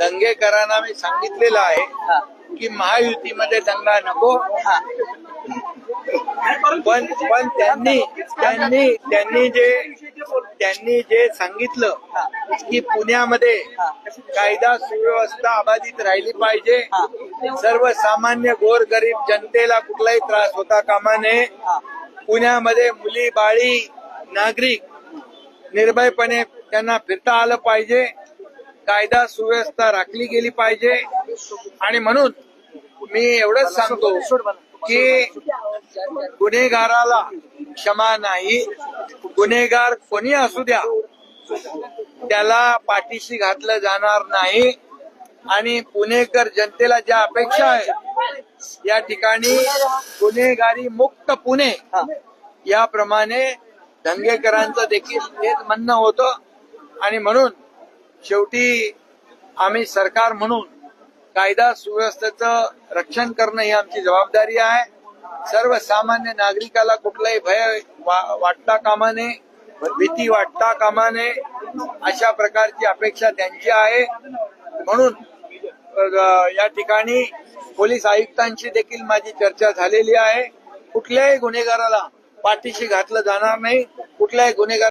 दंगेकरांना मी सांगितलेलं आहे की महायुतीमध्ये दंगा नको. पण पण त्यांनी त्यांनी त्यांनी जे त्यांनी जे सांगितलं की पुण्यामध्ये कायदा सुव्यवस्था अबाधित राहिली पाहिजे. सर्वसामान्य गोरगरीब जनतेला कुठलाही त्रास होता कामा नये. पुण्यामध्ये मुली बाळी नागरिक निर्भयपणे त्यांना फिरता आलं पाहिजे. कायदा सुव्यवस्था राखली गेली पाहिजे. आणि म्हणून मी एवढंच सांगतो की गुन्हेगाराला क्षमा नाही. गुन्हेगार कोणी असू द्या त्याला पाठीशी घातलं जाणार नाही. आणि पुणेकर जनतेला ज्या अपेक्षा आहे या ठिकाणी गुन्हेगारी मुक्त पुणे याप्रमाणे दंगेकरांचं देखील तेच म्हणणं होतं. आणि म्हणून शेवटी आम्ही सरकार म्हणून कायदा सुव्यवस्थेचं रक्षण करणं ही आमची जबाबदारी आहे. सर्वसामान्य नागरिकाला कुठलाही भय वा- वाटता कामा नये भीती वाटता कामा नये अशा प्रकारची अपेक्षा त्यांची आहे. म्हणून या ठिकाणी पोलीस आयुक्तांशी देखील माझी चर्चा झालेली आहे. कुठल्याही गुन्हेगाराला पाठीशी घातलं जाणार नाही. कुठल्याही गुन्हेगार